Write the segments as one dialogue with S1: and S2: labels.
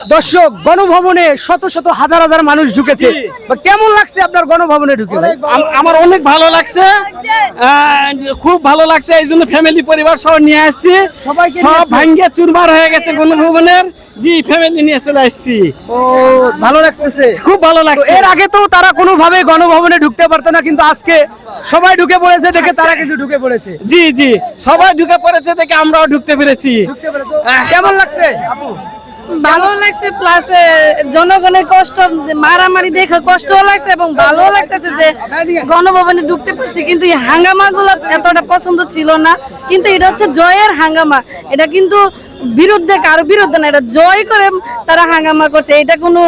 S1: দর্শক গণভবনে শত শত হাজার হাজার মানুষ ঢুকেছে। কেমন লাগছে আপনার গণভবনে ঢুকে?
S2: আমার অনেক ভালো লাগছে। খুব ভালো লাগছে এই জন্য ফ্যামিলি পরিবার সহ নিয়ে আসছি।
S1: সবাইকে
S2: সব ভাঙ্গে চুরমার হয়ে গেছে গণভবনের। জি ফ্যামিলি নিয়ে চলে আসছি।
S1: ও ভালো লাগতেছে।
S2: খুব ভালো লাগছে।
S1: এর আগে তো তারা কোনোভাবে গণভবনে ঢুকতে পারতো না কিন্তু আজকে সবাই ঢুকে পড়েছে দেখে তারা কিন্তু ঢুকে পড়েছে।
S2: জি জি সবাই ঢুকে পড়েছে দেখে আমরাও ঢুকতে পেরেছি।
S1: কেমন লাগছে? আপু
S3: ভালো লাগছে প্লাস জনগণের কষ্ট, মারামারি দেখে কষ্টও লাগছে এবং ভালো লাগতেছে যে গণভবনে ঢুকতে পারছি, কিন্তু এই হাঙ্গামা গুলো এতটা পছন্দ ছিল না। কিন্তু এটা হচ্ছে জয়ের হাঙ্গামা। এটা কিন্তু বিরুদ্ধে, কারও বিরুদ্ধে না, এটা জয় করে তারা হাঙ্গামা করছে। এটা কোনো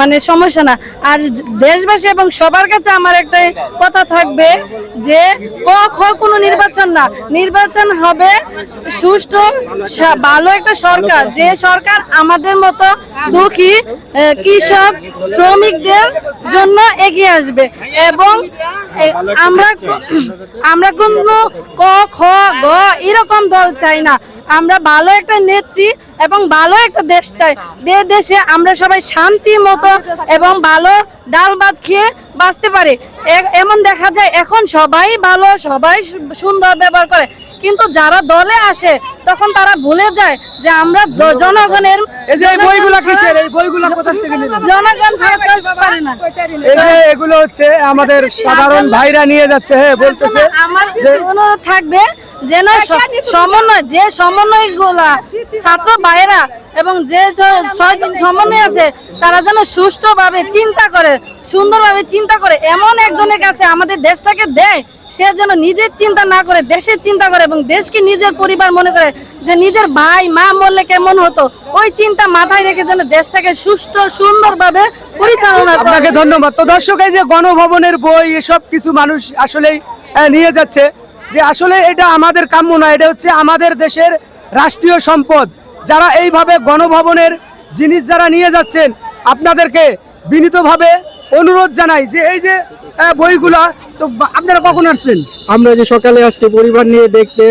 S3: মানে সমস্যা না। আর দেশবাসী এবং সবার কাছে আমার একটা কথা থাকবে যে খ কোনো নির্বাচন না। নির্বাচন হবে সুষ্ঠু ভালো একটা সরকার। যে সরকার আমাদের মতো দুঃখী কৃষক, শ্রমিকদের জন্য এগিয়ে আসবে। এবং আমরা আমরা কোনো ক, খ, গ এরকম দল চাই না। আমরা ভালো একটা নেত্রী এবং ভালো একটা দেশ চাই। যে দেশে আমরা সবাই শান্তি মতো এবং ভালো ডাল ভাত খেয়ে বাঁচতে পারি। এমন দেখা যায়, এখন সবাই ভালো, সবাই সুন্দর ব্যবহার করে। কিন্তু যারা দলে আসে তখন তারা ভুলে যায় যে আমরা জনগণের
S1: এই যে বইগুলা কিসের? এই বইগুলা কোথা থেকে
S3: জনগণ চলতে পারে না।
S1: এগুলো হচ্ছে আমাদের সাধারণ ভাইরা নিয়ে যাচ্ছে হ্যাঁ বলতেছে
S3: আমার অনুরোধ থাকবে? যেন সমন্বয় যে সমন্বয়গুলা ছাত্র ভাইয়েরা এবং যে ছয়জন সমন্বয় আছে, তারা যেন সুষ্ঠুভাবে চিন্তা করে, সুন্দরভাবে চিন্তা করে, এমন একজনের কাছে আমাদের দেশটাকে দেয়, সে যেন নিজের চিন্তা না করে, দেশের চিন্তা করে এবং দেশকে নিজের পরিবার মনে করে যে নিজের ভাই, মা মরলে কেমন হতো? ওই চিন্তা মাথায় রেখে যেন দেশটাকে সুষ্ঠু, সুন্দরভাবে পরিচালনা করে।
S1: ধন্যবাদ। তো দর্শক, এই যে গণভবনের বই, এসব কিছু মানুষ আসলেই নিয়ে যাচ্ছে যে আসলে এটা আমাদের কাম্য না এটা হচ্ছে আমাদের দেশের রাষ্ট্রীয় সম্পদ। যারা এইভাবে গণভবনের জিনিস যারা নিয়ে যাচ্ছেন আপনাদেরকে বিনীতভাবে অনুরোধ জানাই যে এই যে বইগুলা তো আপনারা কখন আসছেন?
S4: আমরা যে সকালে আসছি পরিবার নিয়ে দেখতে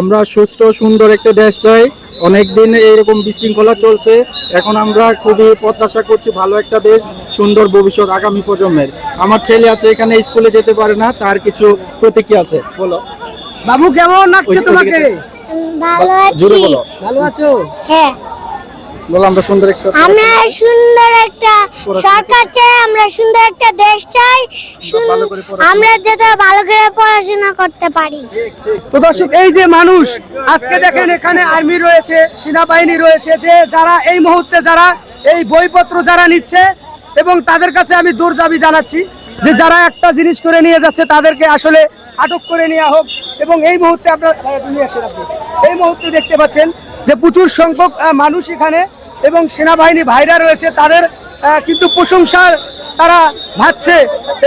S4: আমরা সুস্থ সুন্দর একটা দেশ চাই। অনেকদিন এইরকম বিশৃঙ্খলা চলছে। এখন আমরা খুবই প্রত্যাশা করছি ভালো একটা দেশ সুন্দর ভবিষ্যৎ আগামী প্রজন্মের। আমার ছেলে আছে এখানে স্কুলে যেতে পারে না তার কিছু প্রতিক্রিয়া আছে। বলো।
S1: বাবু কেমন লাগছে তোমাকে?
S5: ভালো আছি।
S1: ভালো আছো?
S5: হ্যাঁ।
S4: বলো আমরা সুন্দর একটা
S5: আমরা সুন্দর একটা সরকার চাই আমরা সুন্দর একটা দেশ চাই সুন-
S4: ভালো করে পড়াশোনা-
S5: আমরা যাতে ভালো করে পড়াশোনা করতে পারি।
S1: তো দর্শক এই যে মানুষ আজকে দেখেন এখানে আর্মি রয়েছে সেনাবাহিনী রয়েছে যে যারা এই মুহূর্তে যারা এই বইপত্র যারা নিচ্ছে এবং তাদের কাছে আমি দূর দাবি জানাচ্ছি যে যারা একটা জিনিস করে নিয়ে যাচ্ছে তাদেরকে আসলে আটক করে নেওয়া হোক। এবং এই মুহূর্তে আপনার নিয়ে। এই মুহূর্তে দেখতে পাচ্ছেন যে প্রচুর সংখ্যক মানুষ এখানে এবং সেনাবাহিনী ভাইরা রয়েছে, তাদের কিন্তু প্রশংসার তারা ভাবছে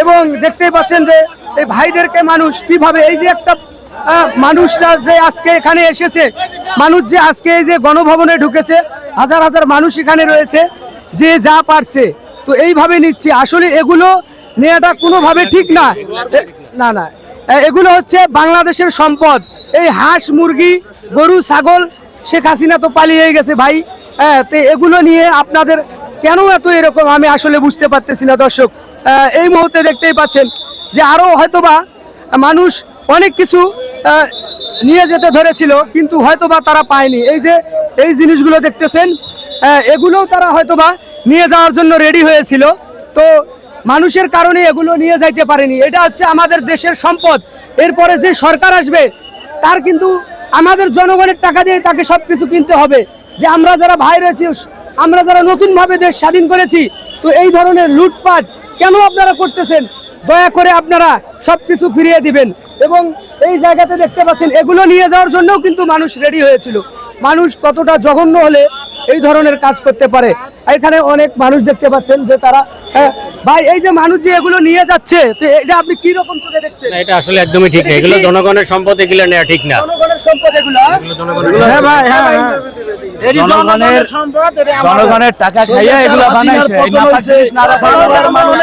S1: এবং দেখতেই পাচ্ছেন যে এই ভাইদেরকে মানুষ কীভাবে, এই যে একটা মানুষরা যে আজকে এখানে এসেছে, মানুষ যে আজকে এই যে গণভবনে ঢুকেছে, হাজার হাজার মানুষ এখানে রয়েছে, যে যা পারছে, তো এইভাবে নিচ্ছে আসলে এগুলো নেওয়াটা কোনোভাবে ঠিক না না না এগুলো হচ্ছে বাংলাদেশের সম্পদ। এই হাঁস, মুরগি, গরু, ছাগল শেখ হাসিনা তো পালিয়ে গেছে ভাই। হ্যাঁ তো এগুলো নিয়ে আপনাদের কেন এত এরকম আমি আসলে বুঝতে পারতেছি না, দর্শক। এই মুহূর্তে দেখতেই পাচ্ছেন যে আরও হয়তোবা মানুষ অনেক কিছু নিয়ে যেতে ধরেছিল, কিন্তু হয়তোবা তারা পায়নি। এই যে এই জিনিসগুলো দেখতেছেন এগুলোও তারা হয়তোবা নিয়ে যাওয়ার জন্য রেডি হয়েছিল। তো মানুষের কারণে এগুলো নিয়ে যাইতে পারেনি। এটা হচ্ছে আমাদের দেশের সম্পদ। এরপরে যে সরকার আসবে তার কিন্তু আমাদের জনগণের টাকা দিয়ে তাকে সব কিছু কিনতে হবে। যে আমরা যারা ভাই রয়েছি আমরা যারা নতুন ভাবে দেশ স্বাধীন করেছি তো এই ধরনের লুটপাট কেন আপনারা করতেছেন? দয়া করে আপনারা সব কিছু ফিরিয়ে দিবেন। এবং এই জায়গাতে দেখতে পাচ্ছেন এগুলো নিয়ে যাওয়ার জন্যও কিন্তু মানুষ রেডি হয়েছিল। মানুষ কতটা জঘন্য হলে এই ধরনের কাজ করতে পারে। এখানে অনেক মানুষ দেখতে পাচ্ছেন যে তারা হ্যাঁ, ভাই এই যে মানুষ যে এগুলো নিয়ে যাচ্ছে তো এটা আপনি কি রকম চোখে দেখছেন?
S6: না, এটা আসলে একদমই ঠিক না। এগুলো জনগণের সম্পদ এগুলো নেওয়া ঠিক না।
S1: জনগণের সম্পদ এগুলো হ্যাঁ?
S4: হ্যাঁ ভাই হ্যাঁ হ্যাঁ।
S2: জনগণের
S4: সম্পদ
S2: জনগণের টাকা খাইয়া এগুলো বানাইছে। না মানুষ